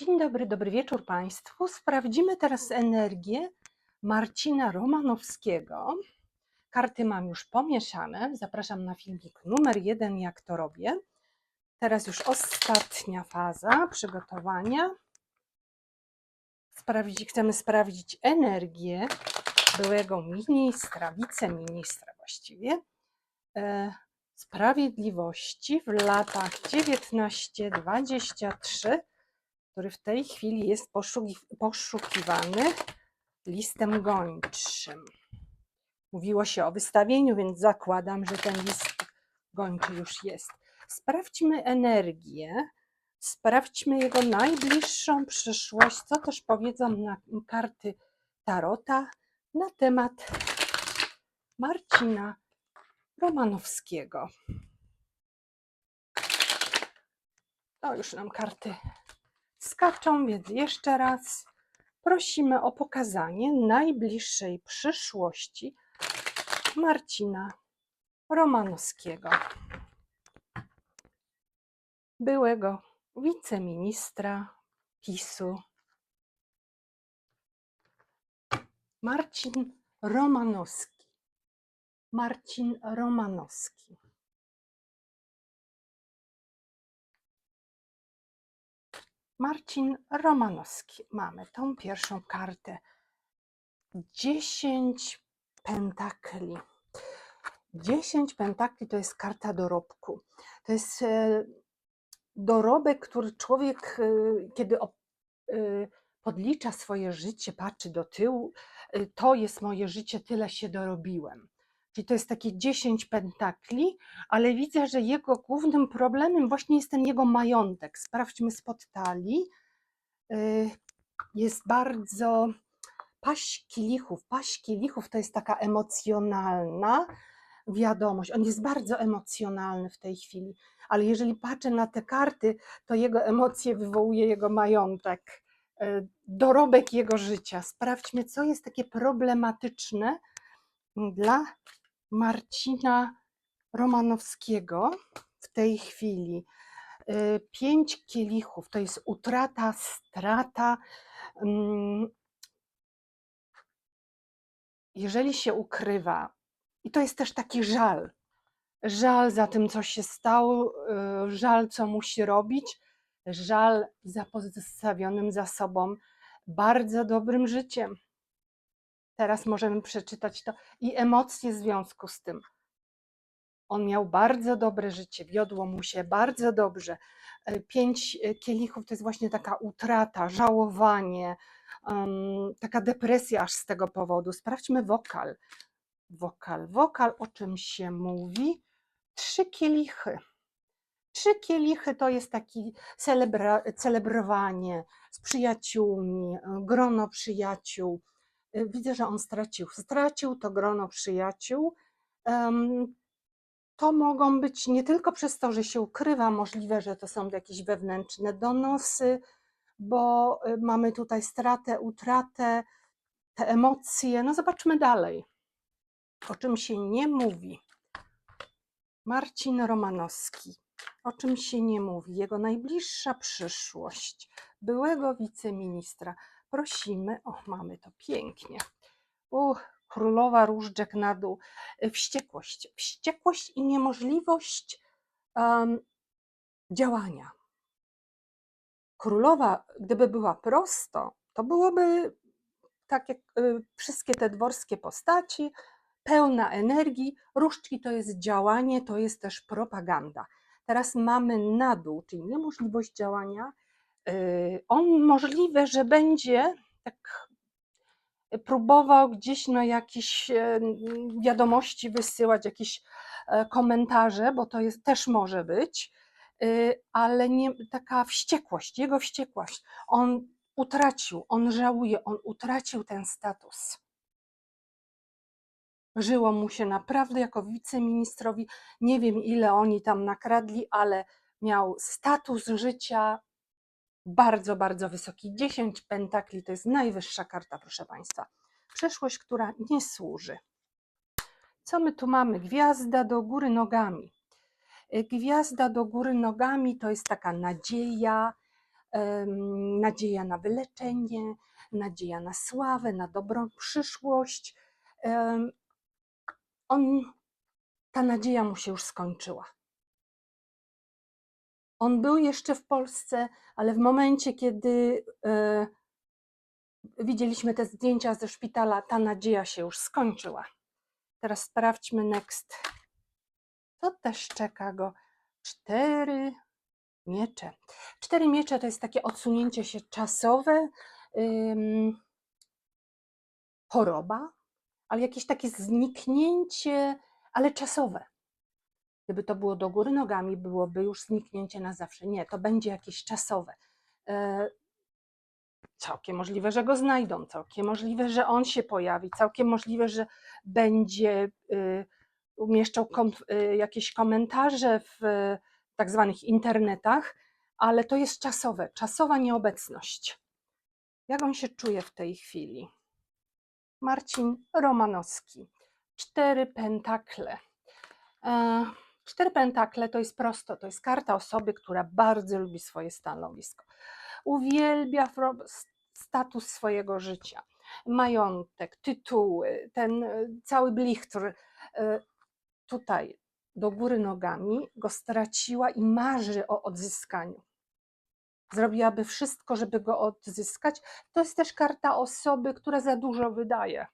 Dzień dobry, dobry wieczór Państwu. Sprawdzimy teraz energię Marcina Romanowskiego. Karty mam już pomieszane. Zapraszam na filmik numer jeden, jak to robię. Teraz już ostatnia faza przygotowania. Sprawdzi, chcemy sprawdzić energię byłego ministra, wiceministra właściwie, e, sprawiedliwości w latach 19-23 który w tej chwili jest poszuki- poszukiwany listem gończym. Mówiło się o wystawieniu, więc zakładam, że ten list gończy już jest. Sprawdźmy energię, sprawdźmy jego najbliższą przyszłość, co też powiedzą na karty Tarota na temat Marcina Romanowskiego. O, już nam karty skaczą, więc jeszcze raz prosimy o pokazanie najbliższej przyszłości Marcina Romanowskiego, byłego wiceministra PiSu. Marcin Romanowski. Marcin Romanowski. Marcin Romanowski. Mamy tą pierwszą kartę. 10 pentakli. 10 pentakli to jest karta dorobku. To jest e, dorobek, który człowiek, e, kiedy e, podlicza swoje życie, patrzy do tyłu, to jest moje życie, tyle się dorobiłem. Czyli to jest takie 10 pentakli, ale widzę, że jego głównym problemem właśnie jest ten jego majątek. Sprawdźmy spod talii. Y, Jest bardzo paść kielichów. Paść kielichów to jest taka emocjonalna wiadomość. On jest bardzo emocjonalny w tej chwili, ale jeżeli patrzę na te karty, to jego emocje wywołuje jego majątek, y, dorobek jego życia. Sprawdźmy, co jest takie problematyczne dla Marcina Romanowskiego w tej chwili. Y, Pięć kielichów to jest utrata, strata. mm, Jeżeli się ukrywa, i to jest też taki żal, żal za tym, co się stało, y, żal, co musi robić, żal za pozostawionym za sobą bardzo dobrym życiem. Teraz możemy przeczytać to i emocje w związku z tym. On miał bardzo dobre życie, wiodło mu się bardzo dobrze. E, Pięć e, kielichów to jest właśnie taka utrata, żałowanie, em, taka depresja aż z tego powodu. Sprawdźmy wokal. Wokal, wokal, o czym się mówi? Trzy kielichy. Trzy kielichy to jest taki celebra, celebrowanie z przyjaciółmi, e, grono przyjaciół. E, Widzę, że on stracił. Stracił to grono przyjaciół. To mogą być nie tylko przez to, że się ukrywa, możliwe, że to są jakieś wewnętrzne donosy, bo y, mamy tutaj stratę, utratę, te emocje. No zobaczmy dalej. O czym się nie mówi. Marcin Romanowski. O czym się nie mówi? Jego najbliższa przyszłość. Byłego wiceministra. Prosimy, o mamy to pięknie. Uch, królowa różdżek na dół. Y, Wściekłość. Wściekłość i niemożliwość em, działania. Królowa, gdyby była prosto, to byłoby tak jak y, wszystkie te dworskie postaci, pełna energii. Różdżki to jest działanie, to jest też propaganda. Teraz mamy na dół, czyli niemożliwość działania. Y, On możliwe, że będzie tak próbował gdzieś no jakieś e, wiadomości wysyłać, jakieś e, komentarze, bo to jest, też może być, y, ale nie, taka wściekłość, jego wściekłość. On utracił, on żałuje, on utracił ten status. Żyło mu się naprawdę jako wiceministrowi, nie wiem ile oni tam nakradli, ale miał status życia bardzo, bardzo wysoki. 10 pentakli to jest najwyższa karta, proszę Państwa. Przeszłość, która nie służy. Co my tu mamy? Gwiazda do góry nogami. Y, Gwiazda do góry nogami to jest taka nadzieja, nadzieja na wyleczenie, nadzieja na sławę, na dobrą przyszłość. On, ta nadzieja mu się już skończyła. On był jeszcze w Polsce, ale w momencie, kiedy e, widzieliśmy te zdjęcia ze szpitala, ta nadzieja się już skończyła. Teraz sprawdźmy next. To też czeka go. Cztery miecze. Cztery miecze to jest takie odsunięcie się czasowe, ym, choroba, ale jakieś takie zniknięcie, ale czasowe. Gdyby to było do góry nogami, byłoby już zniknięcie na zawsze. Nie, to będzie jakieś czasowe. E, Całkiem możliwe, że go znajdą, całkiem możliwe, że on się pojawi, całkiem możliwe, że będzie y, umieszczał y, jakieś komentarze w y, tak zwanych internetach, ale to jest czasowe, czasowa nieobecność. Jak on się czuje w tej chwili? Marcin Romanowski. Cztery pentakle. E, Cztery pentakle to jest prosto, to jest karta osoby, która bardzo lubi swoje stanowisko. Uwielbia status swojego życia, majątek, tytuły, ten e, cały blichtr. e, Tutaj do góry nogami go straciła i marzy o odzyskaniu. Zrobiłaby wszystko, żeby go odzyskać. To jest też karta osoby, która za dużo wydaje.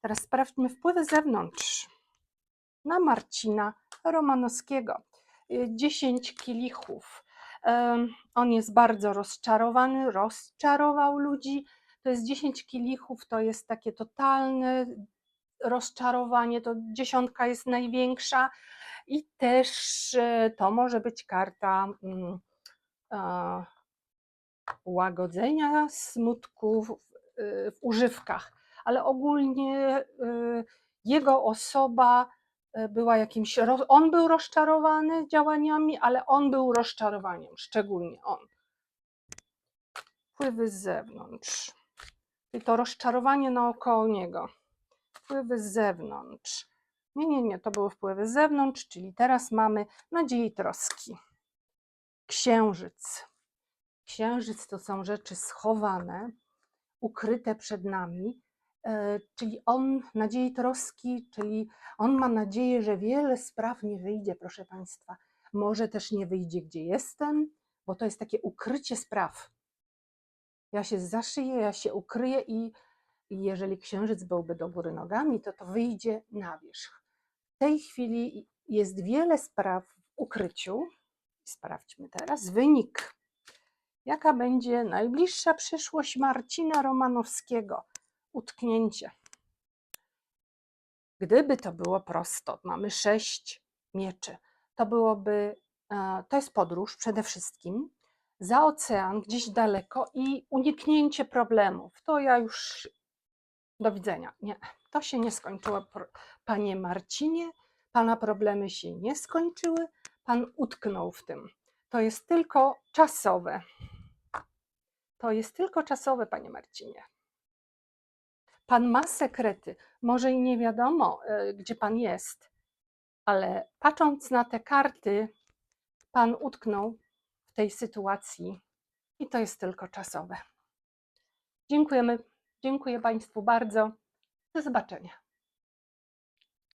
Teraz sprawdźmy wpływy z zewnątrz na Marcina Romanowskiego. Y, 10 kielichów. Em, On jest bardzo rozczarowany, rozczarował ludzi. To jest 10 kielichów, to jest takie totalne rozczarowanie, to dziesiątka jest największa i też e, to może być karta mm, łagodzenia smutku w, y, w używkach, ale ogólnie y, jego osoba y, była jakimś. On był rozczarowany działaniami, ale on był rozczarowaniem, szczególnie on. Wpływy z zewnątrz. I to rozczarowanie naokoło niego. Wpływy z zewnątrz. Nie, nie, nie, to były wpływy z zewnątrz, czyli teraz mamy nadzieję i troski. Księżyc. Księżyc to są rzeczy schowane, ukryte przed nami, e, czyli on nadziei troski, czyli on ma nadzieję, że wiele spraw nie wyjdzie, proszę Państwa. Może też nie wyjdzie, gdzie jestem, bo to jest takie ukrycie spraw. Ja się zaszyję, ja się ukryję i, i jeżeli księżyc byłby do góry nogami, to to wyjdzie na wierzch. W tej chwili jest wiele spraw w ukryciu. Sprawdźmy teraz wynik. Jaka będzie najbliższa przyszłość Marcina Romanowskiego? Utknięcie. Gdyby to było prosto, mamy sześć mieczy, to byłoby, e, to jest podróż przede wszystkim za ocean, gdzieś daleko i uniknięcie problemów. To ja już do widzenia. Nie, to się nie skończyło, panie Marcinie. Pana problemy się nie skończyły. Pan utknął w tym. To jest tylko czasowe. To jest tylko czasowe, panie Marcinie. Pan ma sekrety. Może i nie wiadomo, e, gdzie pan jest, ale patrząc na te karty, pan utknął w tej sytuacji i to jest tylko czasowe. Dziękujemy. Dziękuję Państwu bardzo. Do zobaczenia.